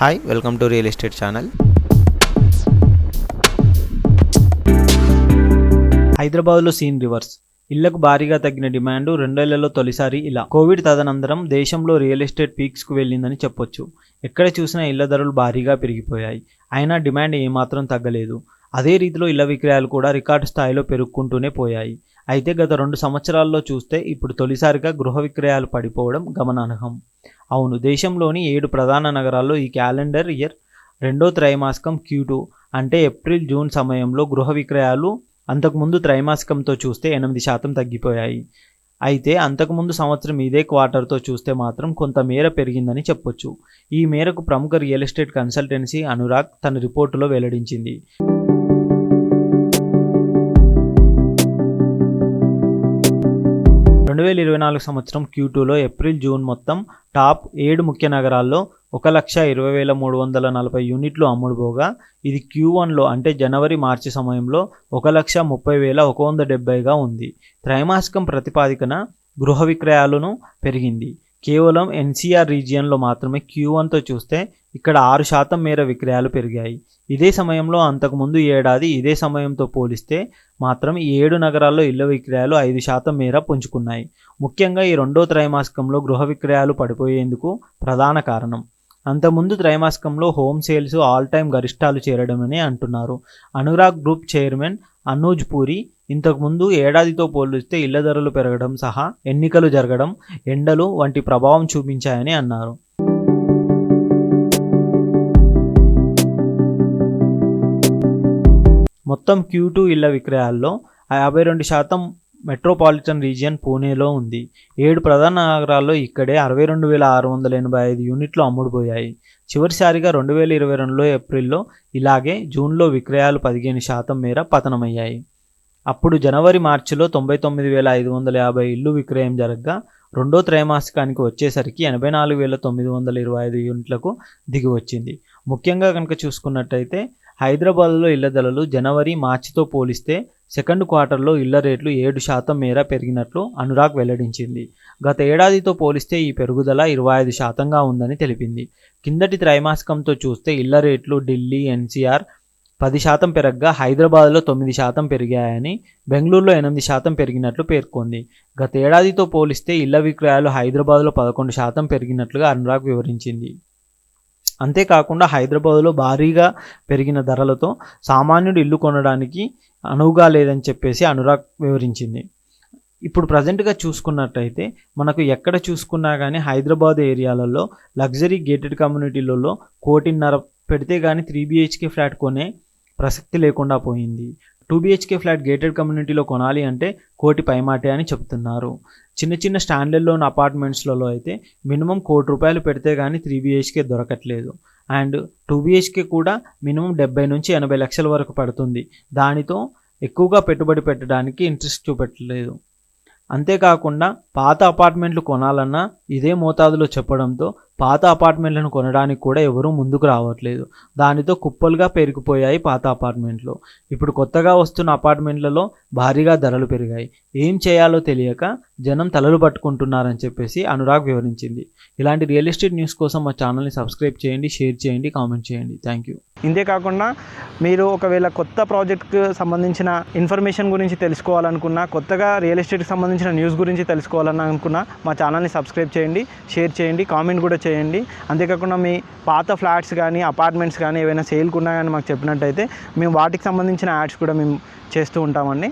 Hi welcome to real estate channel హైదరాబాద్లో scene reverse. ఇళ్ళకు భారీగా తగ్గిన డిమాండ్ రెండేళ్ళలో తొలిసారి ఇలా. కోవిడ్ తదనంతరం దేశంలో రియల్ ఎస్టేట్ పీక్స్కు వెళ్ళిందని చెప్పొచ్చు. ఎక్కడ చూసినా ఇళ్ళ ధరలు భారీగా పెరిగిపోయాయి. అయినా డిమాండ్ ఏమాత్రం తగ్గలేదు. అదే రీతిలో ఇళ్ళ విక్రయాలు కూడా రికార్డు స్థాయిలో పెరుక్కుంటూనే పోయాయి. అయితే గత రెండు సంవత్సరాల్లో చూస్తే ఇప్పుడు తొలిసారిగా గృహ విక్రయాలు పడిపోవడం గమనార్హం. అవును దేశంలోని ఏడు ప్రధాన నగరాల్లో ఈ క్యాలెండర్ ఇయర్ రెండో త్రైమాసికం క్యూ అంటే ఏప్రిల్ జూన్ సమయంలో గృహ విక్రయాలు అంతకుముందు త్రైమాసికంతో చూస్తే ఎనిమిది శాతం తగ్గిపోయాయి. అయితే అంతకుముందు సంవత్సరం ఇదే క్వార్టర్తో చూస్తే మాత్రం కొంత మేర పెరిగిందని చెప్పొచ్చు. ఈ మేరకు ప్రముఖ రియల్ ఎస్టేట్ కన్సల్టెన్సీ అనురాగ్ తన రిపోర్టులో వెల్లడించింది. రెండు వేల ఇరవై నాలుగు సంవత్సరం క్యూ టూలో ఏప్రిల్ జూన్ మొత్తం టాప్ ఏడు ముఖ్య నగరాల్లో ఒక లక్ష ఇరవై వేల మూడు వందల నలభై యూనిట్లు అమ్ముడుపోగా ఇది క్యూ వన్లో అంటే జనవరి మార్చి సమయంలో ఒక లక్ష ముప్పై వేల ఒక వంద డెబ్బైగా ఉంది. త్రైమాసికం ప్రతిపాదికన గృహ విక్రయాలను పెరిగింది. కేవలం ఎన్సీఆర్ రీజియన్లో మాత్రమే క్యూ వన్తో చూస్తే ఇక్కడ ఆరు శాతం మేర విక్రయాలు పెరిగాయి. ఇదే సమయంలో అంతకుముందు ఏడాది ఇదే సమయంతో పోలిస్తే మాత్రం ఈ ఏడు నగరాల్లో ఇళ్ళ విక్రయాలు ఐదు శాతం మేర పుంజుకున్నాయి. ముఖ్యంగా ఈ రెండో త్రైమాసికంలో గృహ విక్రయాలు పడిపోయేందుకు ప్రధాన కారణం. అంతకుముందు త్రైమాసికంలో హోమ్ సేల్స్ ఆల్ టైమ్ గరిష్టాలు చేరడమని అంటున్నారు. అనురాగ్ గ్రూప్ చైర్మన్ అనూజ్ పూరి ఇంతకుముందు ఏడాదితో పోలిస్తే ఇళ్ళ ధరలు పెరగడం సహా ఎన్నికలు జరగడం ఎండలు వంటి ప్రభావం చూపించాయని అన్నారు. మొత్తం క్యూ టూ ఇళ్ళ విక్రయాల్లో యాభై రెండు శాతం మెట్రోపాలిటన్ రీజియన్ పూణేలో ఉంది. ఏడు ప్రధాన నగరాల్లో ఇక్కడే అరవై రెండు వేల ఆరు వందల ఎనభై ఐదు యూనిట్లు అమ్ముడుపోయాయి. చివరిసారిగా రెండు వేల ఇరవై రెండులో ఏప్రిల్లో ఇలాగే జూన్లో విక్రయాలు పదిహేను శాతం మేర పతనమయ్యాయి. అప్పుడు జనవరి మార్చిలో తొంభై తొమ్మిది వేల ఐదు వందల యాభై ఇల్లు విక్రయం జరగగా రెండో త్రైమాసికానికి వచ్చేసరికి ఎనభై నాలుగు వేల తొమ్మిది వందల ఇరవై ఐదు యూనిట్లకు దిగి వచ్చింది ముఖ్యంగా కనుక చూసుకున్నట్టయితే హైదరాబాద్లో ఇళ్ళ ధరలు జనవరి మార్చితో పోలిస్తే సెకండ్ క్వార్టర్లో ఇళ్ళ రేట్లు ఏడు శాతం మేర పెరిగినట్లు అనురాగ్ వెల్లడించింది. గత ఏడాదితో పోలిస్తే ఈ పెరుగుదల ఇరవై ఐదు శాతంగా ఉందని తెలిపింది. కిందటి త్రైమాసికంతో చూస్తే ఇళ్ళ రేట్లు ఢిల్లీ ఎన్సీఆర్ పది శాతం పెరగగా హైదరాబాద్లో తొమ్మిది శాతం పెరిగాయని బెంగళూరులో ఎనిమిది శాతం పెరిగినట్లు పేర్కొంది. గత ఏడాదితో పోలిస్తే ఇళ్ళ విక్రయాలు హైదరాబాద్లో పదకొండు శాతం పెరిగినట్లుగా అనురాగ్ వివరించింది. అంతేకాకుండా హైదరాబాద్లో భారీగా పెరిగిన ధరలతో సామాన్యుడు ఇల్లు కొనడానికి అనువుగా లేదని చెప్పేసి అనురాగ్ వివరించింది. ఇప్పుడు ప్రజెంట్గా చూసుకున్నట్టయితే మనకు ఎక్కడ చూసుకున్నా కానీ హైదరాబాద్ ఏరియాలలో లగ్జరీ గేటెడ్ కమ్యూనిటీలలో కోటిన్నర పెడితే కానీ త్రీ బిహెచ్కే ఫ్లాట్ కొనే ప్రసక్తి లేకుండా పోయింది. టూ బిహెచ్కే ఫ్లాట్ గేటెడ్ కమ్యూనిటీలో కొనాలి అంటే కోటి పైమాటే అని చెప్తున్నారు. చిన్న చిన్న స్టాండర్డ్ అపార్ట్మెంట్స్లలో అయితే మినిమం కోటి రూపాయలు పెడితే కానీ త్రీ బిహెచ్కే దొరకట్లేదు. అండ్ టూ బిహెచ్కే కూడా మినిమం డెబ్బై నుంచి ఎనభై లక్షల వరకు పడుతుంది. దానితో ఎక్కువగా పెట్టుబడి పెట్టడానికి ఇంట్రెస్ట్ చూపెట్టలేదు. అంతేకాకుండా పాత అపార్ట్మెంట్లు కొనాలన్నా ఇదే మోతాదులో చెప్పడంతో పాత అపార్ట్మెంట్లను కొనడానికి కూడా ఎవరూ ముందుకు రావట్లేదు. దానితో కుప్పలుగా పెరిగిపోయాయి పాత అపార్ట్మెంట్లు. ఇప్పుడు కొత్తగా వస్తున్న అపార్ట్మెంట్లలో భారీగా ధరలు పెరిగాయి. ఏం చేయాలో తెలియక జనం తలలు పట్టుకుంటున్నారని చెప్పేసి అనురాగ్ వివరించింది. ఇలాంటి రియల్ ఎస్టేట్ న్యూస్ కోసం మా ఛానల్ని సబ్స్క్రైబ్ చేయండి షేర్ చేయండి కామెంట్ చేయండి. Thank you. ఇంతే కాకుండా మీరు ఒకవేళ కొత్త ప్రాజెక్ట్కి సంబంధించిన ఇన్ఫర్మేషన్ గురించి తెలుసుకోవాలనుకున్నా కొత్తగా రియల్ ఎస్టేట్కి సంబంధించిన న్యూస్ గురించి తెలుసుకోవాలని అనుకున్నా మా ఛానల్ని సబ్స్క్రైబ్ చేయండి షేర్ చేయండి కామెంట్ కూడా చేయండి. అంతేకాకుండా మీ పాత ఫ్లాట్స్ కానీ అపార్ట్మెంట్స్ కానీ ఏవైనా సేల్కున్నా కానీ మాకు చెప్పినట్టయితే మేము వాటికి సంబంధించిన యాడ్స్ కూడా మేము చేస్తూ ఉంటామండి.